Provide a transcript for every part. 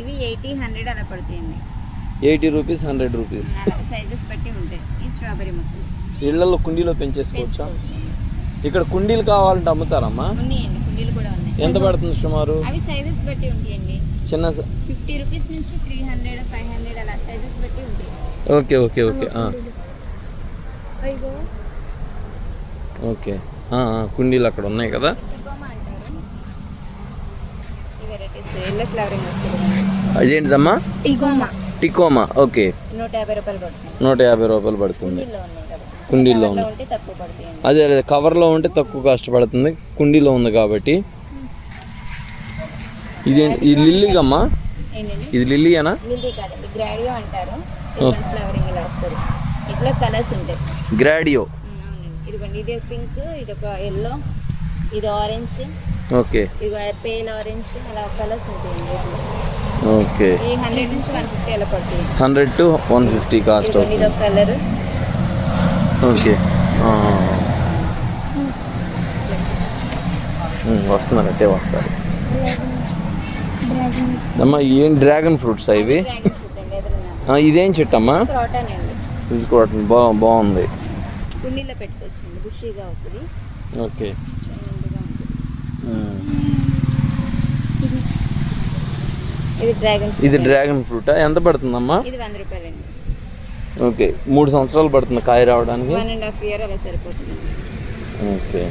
ఇవి eighty hundred అలా పడుతాయండి eighty rupees hundred rupees. Sizes బట్టి ఉంటాయి. ఈ స్ట్రాబెరీ ముక్కలు ఇళ్ళలో కుండీలో పెంచేసుకోవచ్చా? ఇక్కడ కుండీలు కావాలంటే అమ్ముతారమ్మా? ఉన్నాయండి కుండీలు కూడా ఉన్నాయి. ఎంత పడుతుంది సుమారు? అవి సైజెస్ బట్టి ఉంటాయండి. చిన్న ఫిఫ్టీ రూపీస్ నుంచి త్రీ హండ్రెడ్ ఫైవ్ హండ్రెడ్ అలా సైజెస్ బట్టి ఉంటాయి. Okay okay okay. ఓకే. కుండీలు అక్కడ ఉన్నాయి కదా టికోమా అంటారు అదేంటిదమ్మా టికోమా. ఓకే. నూట యాభై రూపాయలు పడుతుంది. కుండీల్లో తక్కువ పడుతాయండి అదే అదే కవర్లో ఉంటే తక్కువ కాస్ట్ పడుతుంది. కుండీలో ఉంది కాబట్టి. ఇది ఇది లిల్లీగమ్మా? ఇది లిల్లీయేనా? గ్రాడియో ఇదిగోండి ఇది పింక్ ఇది ఒక ఎల్లో ఇది ఆరెంజ్ ఓకే. ఇది పేల్ ఆరెంజ్ అలా కలర్స్ ఉంటాయండి. ఓకే. ఈ హండ్రెడ్ నుంచి వన్ ఫిఫ్టీ అలా పడుతుంది. Hundred to one fifty cost ఇది ఒక కలర్ ఓకే వస్తున్నారు అంటే వస్తారు అమ్మా ఏం డ్రాగన్ ఫ్రూట్స్ ఇవి? ఇదేం చెట్టు అమ్మా? ఇది కూడా బాగుంది. కుండీలో పెట్టుకోవచ్చండి బుషీగా అవుతుంది. ఓకే. ఇది డ్రాగన్ ఇది డ్రాగన్ ఫ్రూటా? ఎంత పడుతుందమ్మా? ఇది వంద రూపాయలండి. ఓకే మూడు సంవత్సరాలు పడుతుంది కాయ రావడానికి? వన్ అండ్ హాఫ్ ఇయర్ అలా సరిపోతుంది. ఓకే.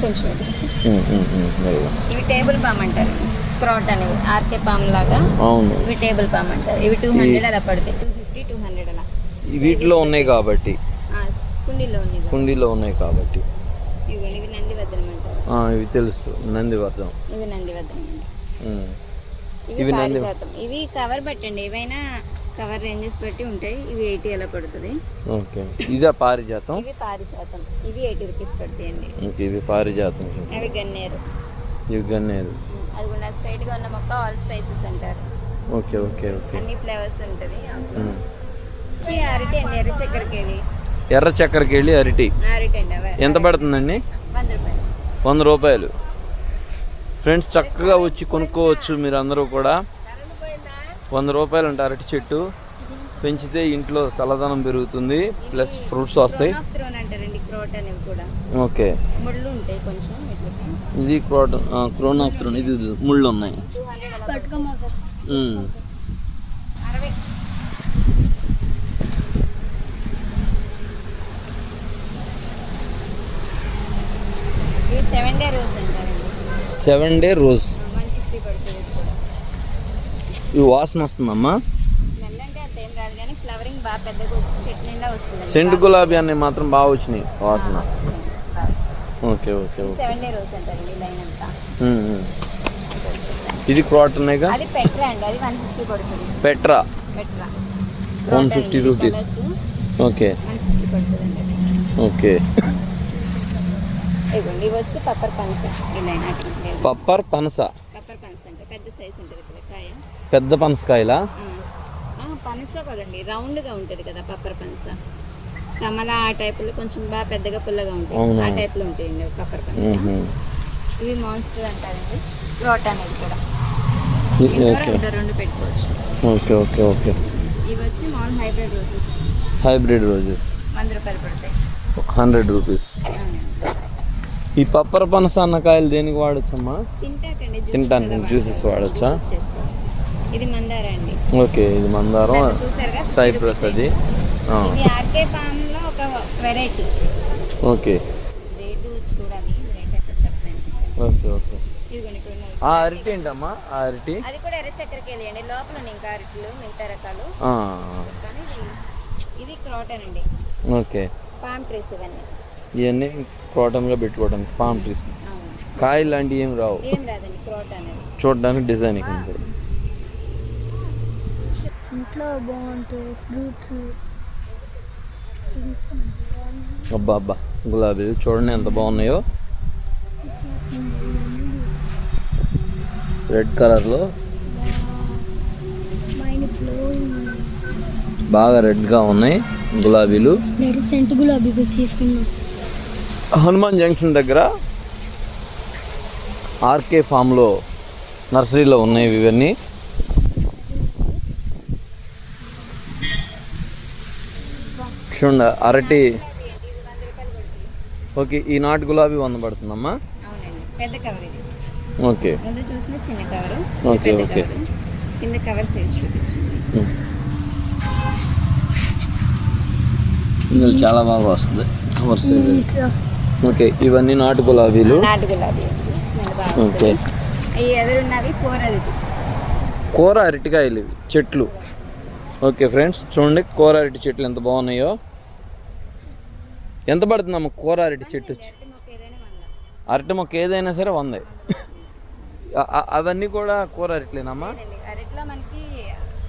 కొంచెం. ఇవి టేబుల్ పామ్ అంటారు. ఆర్కే పామ్ లాగా. అవును. ఇవి టేబుల్ పామ్ అంటారు. ఇవి టూ హండ్రెడ్ అలా పడతాయి. టూ ఫిఫ్టీ టూ హండ్రెడ్ అలా. వీటిలో ఉన్నాయి కాబట్టి. కుండీలో ఉన్నాయి. కుండీలో ఉన్నాయి కాబట్టి. ఇవి ఇవి తెలుసు. నందివర్ధం ఇవి ఉమ్. ఇవి నంది- ఇవి కవర్ బట్టండి ఏవైనా కవర్ రేంజెస్ బట్టి ఉంటాయి. ఇవి ఎయిటీ అలా పడుతుంది. ఓకే. ఇదే పారిజాతం? ఇవి పారిజాతం. ఇవి ఎయిటీ రూపీస్ పడతాయండి. ఇవి పారిజాతం. అవి గన్నేరు. ఇవి గన్నేది అది కూడా స్ట్రైట్గా ఉన్న మొక్క ఆల్ స్పైసెస్ అంటారు. Okay okay okay. అన్ని ఫ్లేవర్స్ ఉంటుంది. అరటి అండి ఎర్ర చక్కెరకేళి ఎర్ర చక్కెరకి వెళ్ళి అరటి. ఎంత పడుతుందండి? వంద రూపాయలు. ఫ్రెండ్స్ చక్కగా వచ్చి కొనుక్కోవచ్చు మీరు అందరూ కూడా. వంద రూపాయలు ఉంటారు అరటి చెట్టు. పెంచితే ఇంట్లో చల్లదనం పెరుగుతుంది. ప్లస్ ఫ్రూట్స్ వస్తాయి. ఓకే. ఇది క్రోట్ క్రోన్ ఆఫ్ త్రోన్ ఇది ముళ్ళు ఉన్నాయి టూ హండ్రెడ్ అలా పట్టుకోమాక ఉమ్. అరవై ఇవి సెవెన్ డే రోజ్ అంటారండి seven day rose one fifty పడుతుంది ఇది కూడా ఇవి వాసన వస్తుందమ్మా స్మెల్ అంటే అంత ఏం రాదు కానీ ఫ్లవరింగ్ బాగా పెద్దగా వచ్చి చెట్టు నిండా వస్తుంది సెంటు గులాబీ అన్నీ మాత్రం బాగా వచ్చినాయి వాసన. Okay okay seven day rose. ఇది క్రాట్ అది పెట్రా వన్ ఫిఫ్టీ పడుతుంది. పెట్రా? పెట్రా. 150 rupees. ఓకే. ఓకే. ఇదిగోండి ఇవి వచ్చి పప్పర్ పన్స్. పప్పర్ పనస. పప్పర్ పన్స్ అంటే పెద్ద సైజ్ ఉంటుంది కదా కాయ? పెద్ద పనసకాయలా? ఆ, పనస కదండి రౌండ్గా ఉంటుంది కదా పప్పర్ పనస. కమల ఆ టైపులో కొంచెం బాగా పెద్దగా పుల్లగా అవునా. ఆ టైప్లో ఉంటాయండి పప్పర్ పనస. ఇవి మాన్స్టర్ అంటారండి రోట్ అనేది కూడా. రెండు పెట్టుకోవచ్చు. Okay okay okay. ఇవి వచ్చి మామూలు హైబ్రిడ్ రోజెస్ హైబ్రిడ్ రోజెస్ వంద రూపాయలు పడతాయి. Hundred rupees. ఈ పప్పర పనస అన్న కాయలు దేనికి వాడచ్చమ్మా? juices వాడతారు. వాడొచ్చా? ఇది మందార అండి. ఓకే ఇది మందారం. సైప్రస్ అది. ఆర్కే పామ్లో ఒక వెరైటీ. ఓకే. రేటు చూడాలి రేట్ ఎక్కడ చెప్పలేను ఓకే ఓకే. ఆ అరటి ఏంటమ్మా? ఆ అరటి? అది కూడా ఎర్ర చక్కెరకి వెళ్ళండి లోపల ఇంకా అరటిలు మిగతా రకాలు. ఆ, కానీ ఇది ఇది క్రాటన్ అండి. ఓకే. పామ్ ట్రీస్ ఇవన్నీ. ఇవన్నీ క్రోటన్గా పెట్టుకోవడానికి పామ్ ట్రీస్ కాయలు లాంటివి ఏం రావు. చూడడానికి డిజైనింగ్ ఉంటుంది. ఇంట్లో బాగుంటాయి ఫ్రూట్స్ అబ్బా అబ్బా గులాబీలు చూడండి ఎంత బాగున్నాయో. రెడ్ కలర్లో బాగా రెడ్గా ఉన్నాయి గులాబీలు. గులాబీ తీసుకున్నాం. హనుమాన్ జంక్షన్ దగ్గర ఆర్కే ఫామ్లో నర్సరీలో ఉన్నాయి ఇవన్నీ. చూడండి అరటి. ఓకే ఈ నాటు గులాబీ వంద పడుతుందమ్మా? అవునండి పెద్ద కవర్ ఇది. ఓకే. ముందు చూసిన చిన్న కవరు ఓకే, పెద్ద ఓకే. కింద కవర్ సైజ్ చూపించండి. ఇందులో చాలా బాగా వస్తుంది. కవర్ సైజ్ ఓకే ఇవన్నీ నాటు గులాబీలు. నాటు గులాబీ ఓకే. ఈ ఎదురున్నవి కూరలు కూర అరటికాయలు ఇవి చెట్లు. ఓకే ఫ్రెండ్స్ చూడండి కూర అరటి చెట్లు ఎంత బాగున్నాయో. ఎంత పడుతుందమ్మ కూర అరటి చెట్టు అరటి మొక్క ఏదైనా సరే వందే. అ- అవన్నీ కూడా కూర అరటిలేనమ్మా? అరటిలో మనకి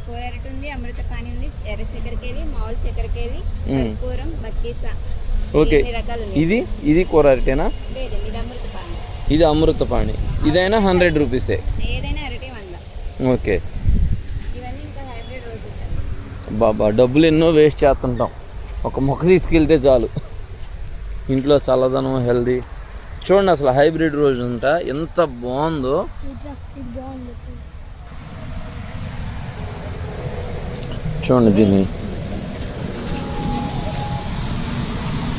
కూర అరటి ఉంది అమృత పాని ఉంది ఎర్ర చక్కెరకేది మామూలు చక్కెరకేది కర్పూరం బక్కీసా ఓకే. ఇది ఇది కూర అరటేనా? ఇది అమృతపాణి ఇదైనా హండ్రెడ్ రూపీసే. ఓకే. బాబా డబ్బులు ఎన్నో వేస్ట్ చేస్తుంటాం. ఒక మొక్క తీసుకెళ్తే చాలు. ఇంట్లో చల్లదనం హెల్దీ. చూడండి అసలు హైబ్రిడ్ రోజు ఉంటా ఎంత బాగుంది. చూడండి దీన్ని.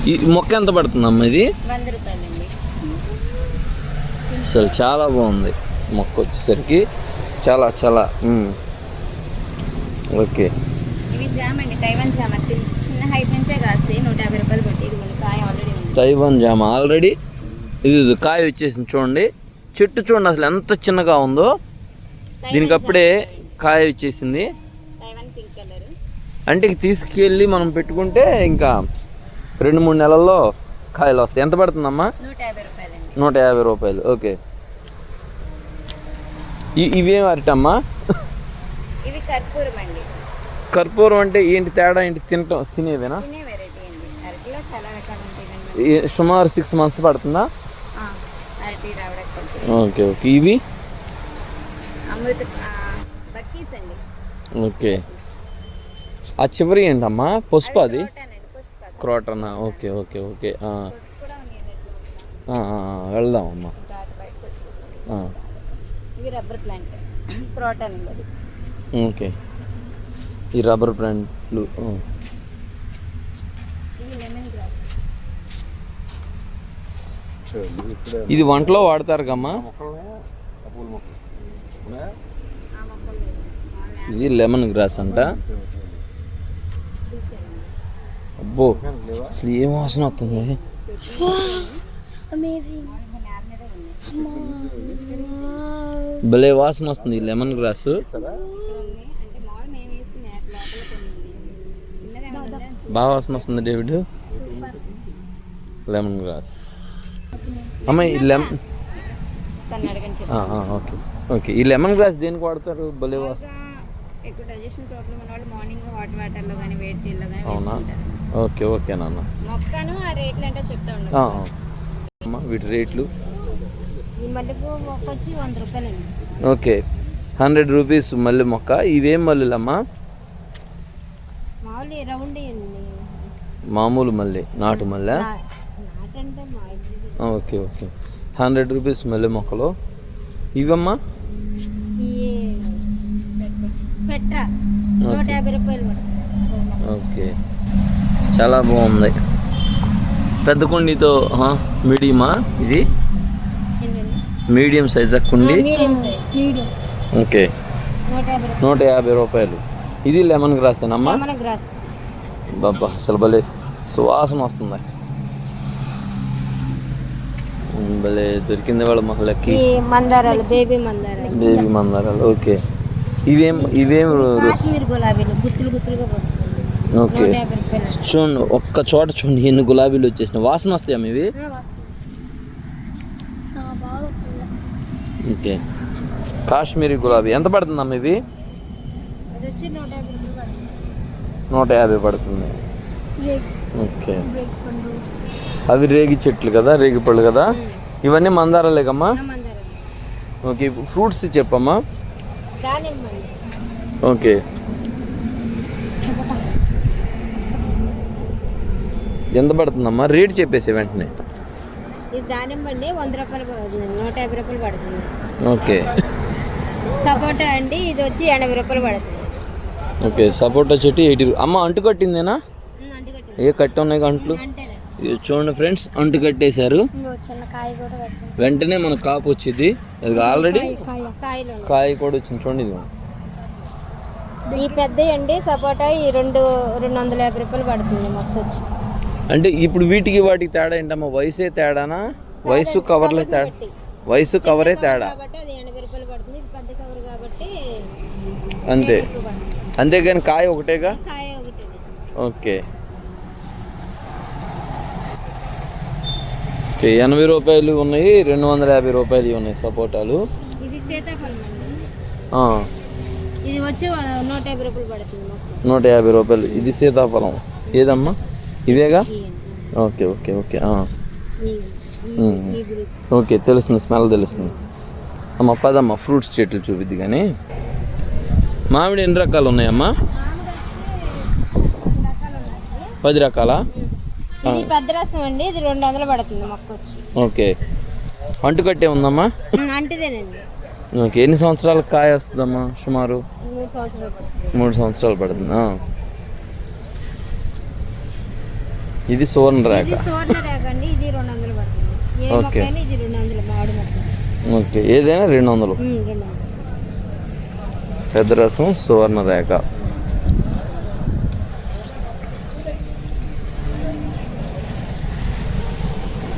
ఈ మొక్క ఎంత పడుతుందమ్మా ఇది? వంద రూపాయలండి. అసలు చాలా బాగుంది మొక్క వచ్చేసరికి. చాలా చాలా. ఓకే. ఇవి జామ అండి తైవాన్ జామ. తి- చిన్న హైట్ నుంచే కాస్తాయి నూట యాభై రూపాయలు పట్టి ఇది కాయ ఆల్రెడీ తైవాన్ జామ ఆల్రెడీ ఇది ఇది కాయ వచ్చేసింది చూడండి. చెట్టు చూడండి అసలు ఎంత చిన్నగా ఉందో. దీనికి అప్పుడే కాయ వచ్చేసింది. తైవాన్ అంటే తీసుకెళ్ళి మనం పెట్టుకుంటే ఇంకా రెండు మూడు నెలల్లో కాయలు వస్తాయి. ఎంత పడుతుందమ్మా? నూట యాభై రూపాయలు. ఓకే. ఇవేం అరటమ్మా? ఇవి కర్పూరం అండి. కర్పూరం అంటే ఏంటి తేడా ఏంటి? తినటం తినేవేనా? తినే వెరైటీ అండి. అరటిలో చాలా రకాలు ఉంటాయి కండి ఈ- సుమారు సిక్స్ మంత్స్ పడుతుందా? Okay okay. ఇవి? ఓకే. ఆ చివరి ఏంటమ్మా? పసుపు అది? క్రోటాన్? Okay okay okay. వెళ్దాం అమ్మా. ఇవి రబ్బర్ ప్లాంట్. Croton okay. ఈ రబ్బర్ ప్లాంట్లు ఇది వంటలో వాడతారు కమ్మా? ఇది లెమన్ గ్రాస్ అంట. అబ్బో అసలు ఏం వాసన వస్తుంది? భలే వాసన వస్తుంది లెమన్ గ్రాస్. బాగా వాసన వస్తుంది డేవిడ్. Lemon grass. అమ్మ ఈ లెమన్. ఓకే. ఓకే ఈ లెమన్ గ్రాస్ దేనికి వాడతారు? భలే వాసన ఎక్కువ డైజెషన్ ప్రాబ్లం ఉన్న వాళ్ళు మార్నింగ్ హాట్ వాటర్లో కానీ వేడి నీళ్ళలో కానీ అవునా? వేసుకుంటారు. ఓకే ఓకే నాన్న. మొక్కను ఆ రేట్లు అంటే చెప్తా ఆ, ఉండదు ఆ. అమ్మ వీటి రేట్లు? ఈ మల్లెపూ మొక్క వచ్చి వంద రూపాయలండి. ఓకే. హండ్రెడ్ రూపీస్ మల్లె మొక్క. ఇవేం మల్లెలమ్మా? మామూలు రౌండ్ అండి మామూలు మల్లె నాటు మల్లె? నాటంటే మా ఇంటి ఆ, ఓకే ఓకే. హండ్రెడ్ రూపీస్ మల్లె మొక్కలు. ఇవమ్మా? నూట యాభై రూపాయలు పడుతుంది. ఓకే. చాలా బాగుంది. పెద్ద కుండీతో మీడియమా ఇది? మీడియం సైజ్ కుండి? ఓకే. నూట యాభై రూపాయలు. ఇది లెమన్ గ్రాస్ ఏనమ్మా మన గ్రాస్. బాబా అసలు భలే సువాసన వస్తుంది. భలే దొరికింది వాళ్ళ మందారాలు బేబీ మందారాలు. బేబీ మందారాలు ఓకే. ఇవేం ఇవేం రు- రు- కాశ్మీర్ గులాబీలు గుత్తులు గుత్తులుగా పోస్తుంది ఓకే. చూడండి ఒక్క చోట చూడండి ఎన్ని గులాబీలు వచ్చేసినాయి. వాసన వస్తాయమ్మా ఇవి ఓకే. కాశ్మీరీ గులాబీ ఎంత పడుతుందమ్మా ఇవి నూట యాభై పడుతుంది. ఓకే. అవి రేగి చెట్లు కదా రేగి పళ్ళు కదా? ఇవన్నీ మందారాలేకమ్మా? ఓకే ఫ్రూట్స్ చెప్పమ్మా. ఓకే. ఎంత పడుతుందమ్మా? రేట్ చెప్పేసి వెంటనే. ఇది దానిమ్మ అండి వంద రూపాయలు నూట యాభై రూపాయలు పడుతుంది. ఓకే. సపోటా అండి ఇది వచ్చి ఎనభై రూపాయలు పడుతుంది. ఓకే సపోటా చెట్టు ఎయిటీ అమ్మ అంటు కట్టిందేనా? ఏ కట్టి ఉన్నాయి అంట్లు చూడండి ఫ్రెండ్స్ అంటు కట్టేశారు. వెంటనే మన కాపు వచ్చింది అది ఆల్రెడీ కాయ కూడా వచ్చింది చూడండి ఇది ఈ పెద్ద అండి సపోటా ఈ రెండు రెండు వందల యాభై రూపాయలు పడుతుంది మొత్తం వచ్చి. అంటే ఇప్పుడు వీటికి వాటికి తేడా ఏంటమ్మా? వయసే తేడానా? వయసు కవర్లే తేడా? వయసు కవరే తేడా? అంతే. అంతేగాని కాయ ఒకటేగా? ఓకే. ఓకే ఎనభై రూపాయలు ఉన్నాయి రెండు వందల యాభై రూపాయలు ఉన్నాయి సపోటాలు. ఇది చేతాఫలం అండి ఆ, ఇది వచ్చి నూట యాభై రూపాయలు పడుతుంది నూట యాభై రూపాయలు. ఇది సీతాఫలం. ఏదమ్మా? ఇవేగా? ఓకే ఓకే ఓకే ఓకే తెలుస్తుంది స్మెల్ తెలుస్తుంది. అమ్మ పదమ్మ ఫ్రూట్స్ చెట్లు చూపిద్ది కానీ. మామిడి ఎన్ని రకాలు ఉన్నాయమ్మా? పది రకాలా? ఇది పెద్ద రసం అండి. ఇది రెండు వందలు పడుతుంది మొక్క వచ్చి. ఓకే. అంటుకట్టే ఉందమ్మా? అంటేదేనండి. ఓకే. ఎన్ని సంవత్సరాలకు కాయ వస్తుందమ్మా సుమారు? మూడు సంవత్సరాలు పడుతుంది. సంవత్సరాలు. ఇది సువర్ణ రేఖ. అండి. ఇది రెండు వందలు పడుతుంది. ఓకే. ఓకే. ఏదైనా రెండు వందలు. పెద్ద రసం సువర్ణ రేఖ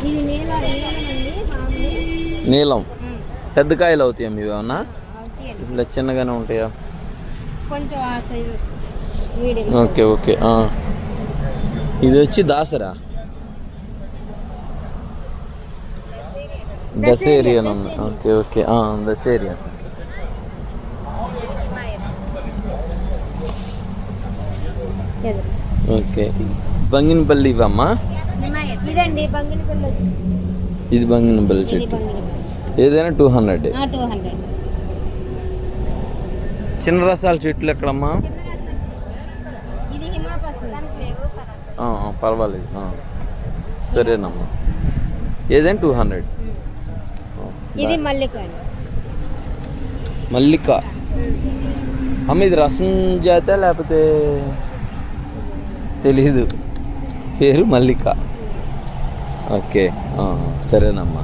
ఇది నీల పెద్ద కాయలు అవుతాయా ఇవి ఏమన్నా? ఇట్లా చిన్నగానే ఉంటాయా? Okay okay. ఇది వచ్చి దాసరా? దసేరియన్ ఉంది ఓకే ఓకే దసేరియన్. ఓకే. బంగినపల్లి ఇవమ్మా ఇదండి వచ్చి. ఇది బంగినపల్లి ఇది చెట్టు. ఏదైనా టూ హండ్రెడ్. Two hundred. చిన్న రసాల చెట్లు ఎక్కడమ్మా? పర్వాలేదు. సరేనమ్మా. ఏదైనా టూ హండ్రెడ్. ఇది మల్లిక. మల్లిక అమ్మ ఇది రసం జాత లేకపోతే తెలీదు. పేరు మల్లిక. ఓకే. సరేనమ్మా.